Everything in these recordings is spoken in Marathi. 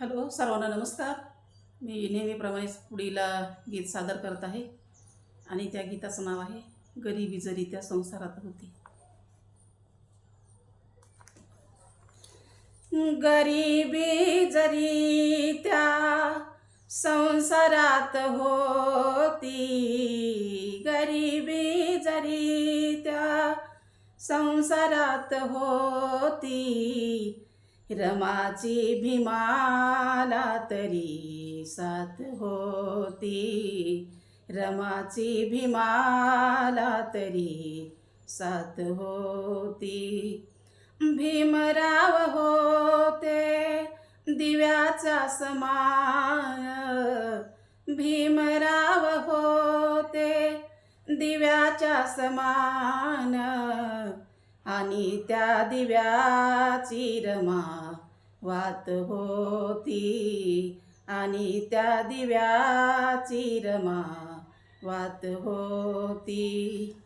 हॅलो सर्वांना नमस्कार. मी नेहमीप्रमाणेच पुढीला गीत सादर करत आहे आणि त्या गीताचं नाव आहे गरिबी जरी त्या संसारात होती. गरिबी जरी त्या संसारात होती गरिबी जरी त्या संसारात होती रमाची भीमाला तरी साथ होती. रमाची भीमाला तरी साथ होती. भीमराव होते दिव्याचा समान. भीमराव होते दिव्याच्या समान. आणि त्या दिव्याची रमा वात होती. आणि त्या दिव्याची रमा वात होती.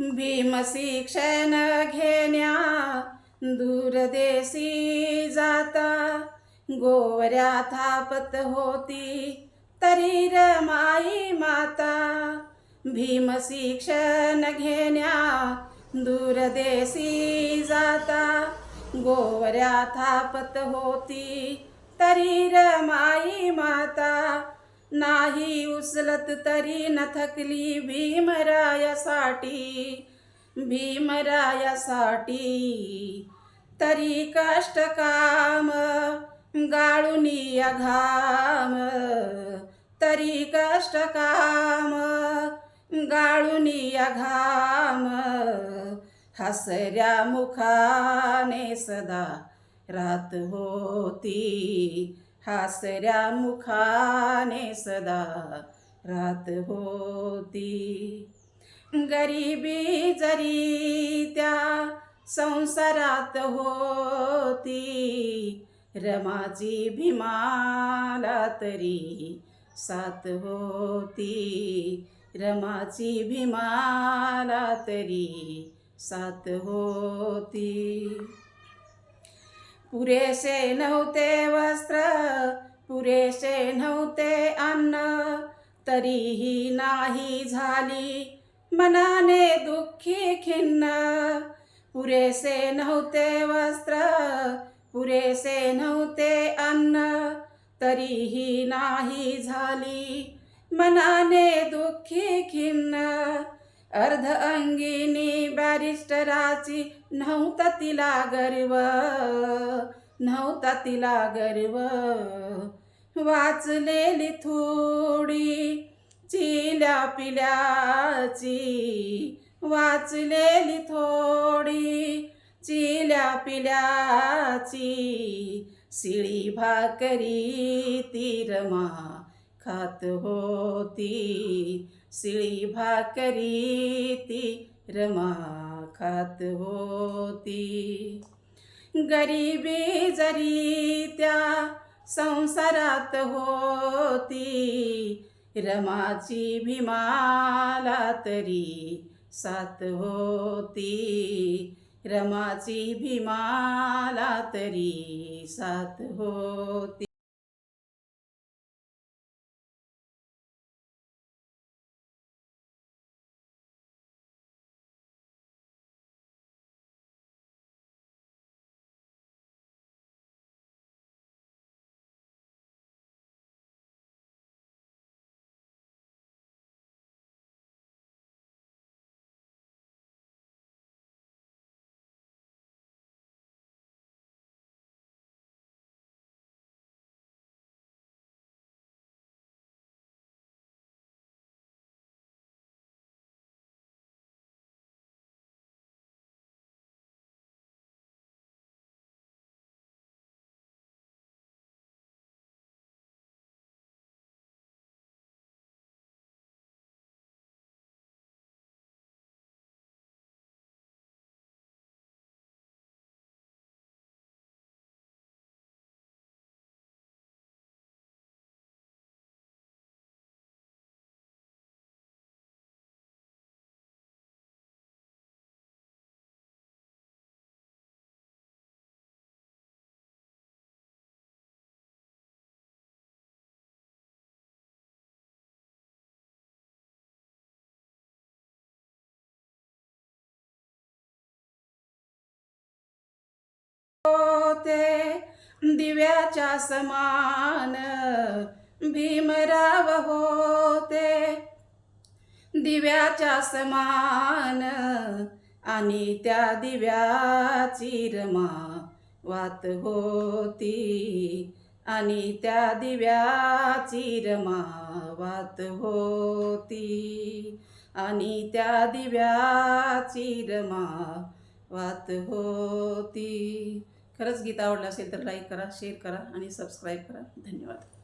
भीमशिक्षण घेण्या दूरदेशी जाता. गोवऱ्या थापत होती तरी रमाई माता. भीमशिक्षण घेण्या दूरदेशी जाता. गोवऱ्या थापत होती तरी रमाई माता. नाही उचलत तरी न थकली भीमरायासाठी भीमरायासाठी. तरी कष्ट काम गाळूनी घाम. तरी कष्ट काम गाळूनी घाम. हसऱ्या मुखाने सदा रात होती. हासऱ्या मुखाने सदा रात होती. गरिबी जरी त्या संसारात होती रमाची भीमाला तरी सात होती. रमाची भीमाला तरी साथ होती. पुरेसे नव्हते वस्त्र पुरेसे नव्हते अन्न तरीही नाही झाली मनाने दुःखी खिन्न. पुरेसे नव्हते वस्त्र पुरेसे नव्हते अन्न तरीही नाही झाली मनाने दुःखी खिन्न. अर्ध अंगिनी बॅरिस्टराची नव्हता तिला गर्व. नव्हता तिला गर्व. वाचलेली थोडी चिल्या पिल्याची वाचलेली थोडी चिल्या पिल्याची शिळी भाकरी तीरमा खात होती. शिळी भाकरी ती रमा खात होती. गरिबी जरी त्या संसारात होती रमाची भीमाला तरी साथ होती. रमाची भीमाला तरी साथ होती. होते दिव्याच्या समान भीमराव होते. दिव्याच्या समान आणि त्या दिव्याची रमा वात होती. आणि त्या दिव्याची रमा वात होती. आणि त्या दिव्याची रमा वात होती. खरंच गीता आवडलं असेल तर लाईक करा शेअर करा आणि सबस्क्राईब करा. धन्यवाद.